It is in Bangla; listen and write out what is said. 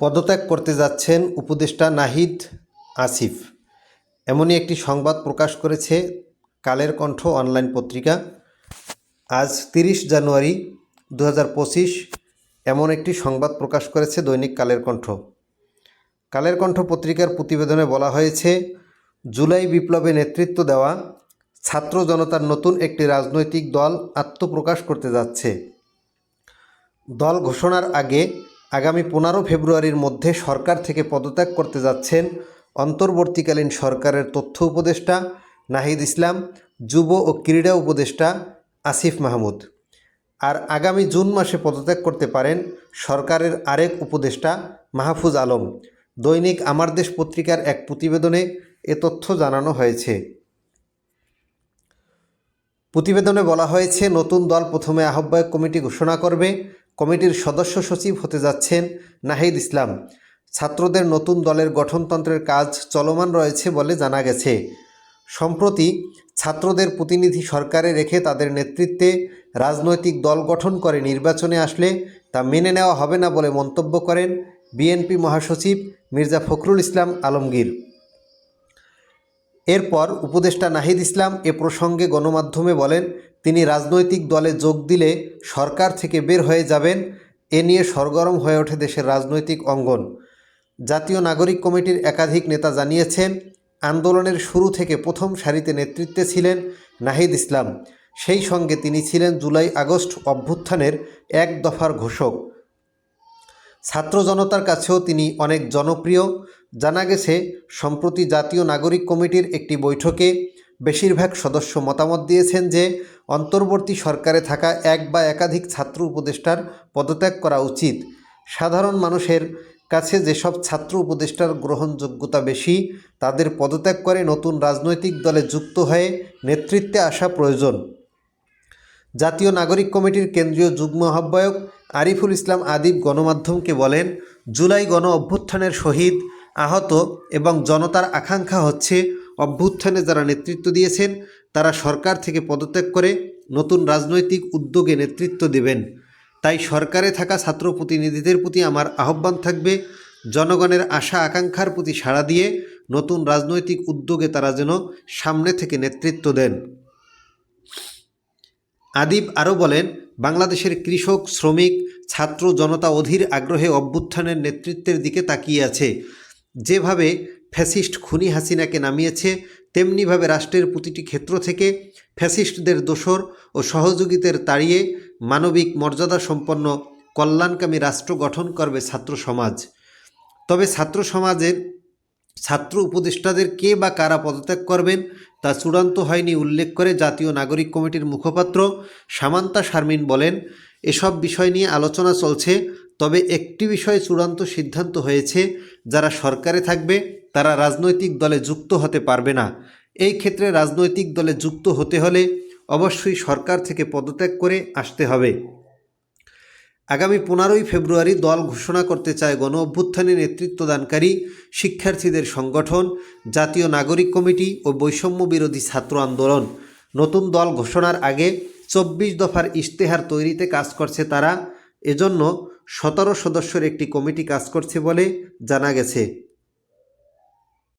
পদত্যাগ করতে যাচ্ছেন উপদেষ্টা নাহিদ আসিফ। এমনই একটি সংবাদ প্রকাশ করেছে কালের কণ্ঠ অনলাইন পত্রিকা। আজ তিরিশ জানুয়ারি দু হাজার পঁচিশ এমন একটি সংবাদ প্রকাশ করেছে দৈনিক কালের কণ্ঠ। কালের কণ্ঠ পত্রিকার প্রতিবেদনে বলা হয়েছে, জুলাই বিপ্লবে নেতৃত্ব দেওয়া ছাত্র জনতার নতুন একটি রাজনৈতিক দল আত্মপ্রকাশ করতে যাচ্ছে। দল ঘোষণার আগে আগামী পনেরো ফেব্রুয়ারির মধ্যে সরকার থেকে পদত্যাগ করতে যাচ্ছেন অন্তর্বর্তীকালীন সরকারের তথ্য উপদেষ্টা নাহিদ ইসলাম, যুব ও ক্রীড়া উপদেষ্টা আসিফ মাহমুদ। আর আগামী জুন মাসে পদত্যাগ করতে পারেন সরকারের আরেক উপদেষ্টা মাহফুজ আলম। দৈনিক আমার দেশ পত্রিকার এক প্রতিবেদনে এ তথ্য জানানো হয়েছে। প্রতিবেদনে বলা হয়েছে, নতুন দল প্রথমে আহ্বায়ক কমিটি ঘোষণা করবে। কমিটির সদস্য সচিব হতে যাচ্ছেন নাহিদ ইসলাম। ছাত্রদের নতুন দলের গঠনতন্ত্রের কাজ চলমান রয়েছে বলে জানা গেছে। সম্প্রতি ছাত্রদের প্রতিনিধি সরকারে রেখে তাদের নেতৃত্বে রাজনৈতিক দল গঠন করে নির্বাচনে আসলে তা মেনে নেওয়া হবে না বলে মন্তব্য করেন বিএনপি মহাসচিব মির্জা ফখরুল ইসলাম আলমগীর। এরপর উপদেষ্টা নাহিদ ইসলাম এ প্রসঙ্গে গণমাধ্যমে বলেন, তিনি রাজনৈতিক দলে যোগ দিলে সরকার থেকে বের হয়ে যাবেন, এ নিয়ে সরগরম হয়ে ওঠে দেশের রাজনৈতিক অঙ্গন। জাতীয় নাগরিক কমিটির একাধিক নেতা জানিয়েছেন, আন্দোলনের শুরু থেকে প্রথম সারিতে নেতৃত্বে ছিলেন নাহিদ ইসলাম। সেই সঙ্গে তিনি ছিলেন জুলাই আগস্ট অভ্যুত্থানের এক দফার ঘোষক। ছাত্র জনতার কাছেও তিনি অনেক জনপ্রিয়। জানা গেছে, সম্প্রতি জাতীয় নাগরিক কমিটির একটি বৈঠকে বেশিরভাগ সদস্য মতামত দিয়েছেন যে, অন্তর্বর্তী সরকারে থাকা এক বা একাধিক ছাত্র উপদেষ্টার পদত্যাগ করা উচিত। সাধারণ মানুষের কাছে যেসব ছাত্র উপদেষ্টার গ্রহণযোগ্যতা বেশি, তাদের পদত্যাগ করে নতুন রাজনৈতিক দলে যুক্ত হয়ে নেতৃত্বে আসা প্রয়োজন। জাতীয় নাগরিক কমিটির কেন্দ্রীয় যুগ্ম আহ্বায়ক আরিফুল ইসলাম আদিব গণমাধ্যমকে বলেন, জুলাই গণ অভ্যুত্থানের শহীদ আহত এবং জনতার আকাঙ্ক্ষা হচ্ছে অভ্যুত্থানে যারা নেতৃত্ব দিয়েছেন, তারা সরকার থেকে পদত্যাগ করে নতুন রাজনৈতিক উদ্যোগে নেতৃত্ব দেবেন। তাই সরকারে থাকা ছাত্র প্রতিনিধিদের প্রতি আমার আহ্বান থাকবে, জনগণের আশা আকাঙ্ক্ষার প্রতি সাড়া দিয়ে নতুন রাজনৈতিক উদ্যোগে তারা যেন সামনে থেকে নেতৃত্ব দেন। আদিব আরও বলেন, বাংলাদেশের কৃষক, শ্রমিক, ছাত্র জনতা অধীর আগ্রহে অভ্যুত্থানের নেতৃত্বের দিকে তাকিয়ে আছে। যেভাবে ফ্যাসিস্ট খুনি হাসিনাকে নামিয়েছে, তেমনিভাবে রাষ্ট্রের প্রতিটি ক্ষেত্র থেকে ফ্যাসিস্টদের দোসর ও সহযোগিতার তাড়িয়ে মানবিক মর্যাদা সম্পন্ন কল্যাণকামী রাষ্ট্র গঠন করবে ছাত্র সমাজ। তবে ছাত্র সমাজের ছাত্র উপদেষ্টাদের কে বা কারা পদত্যাগ করবেন, তা চূড়ান্ত হয়নি উল্লেখ করে জাতীয় নাগরিক কমিটির মুখপাত্র সামান্তা শারমিন বলেন, এসব বিষয় নিয়ে আলোচনা চলছে তবে একটি বিষয়ে চূড়ান্ত সিদ্ধান্ত হয়েছে, যারা সরকারে থাকবে, তারা রাজনৈতিক দলে যুক্ত হতে পারবে না। এই ক্ষেত্রে রাজনৈতিক দলে যুক্ত হতে হলে অবশ্যই সরকার থেকে পদত্যাগ করে আসতে হবে। আগামী পনেরোই ফেব্রুয়ারি দল ঘোষণা করতে চায় গণ অভ্যুত্থানে নেতৃত্বদানকারী শিক্ষার্থীদের সংগঠন, জাতীয় নাগরিক কমিটি ও বৈষম্য বিরোধী ছাত্র আন্দোলন। নতুন দল ঘোষণার আগে চব্বিশ দফার ইশতেহার তৈরিতে কাজ করছে তারা। এজন্য সতেরো সদস্যের একটি কমিটি কাজ করছে বলে জানা গেছে।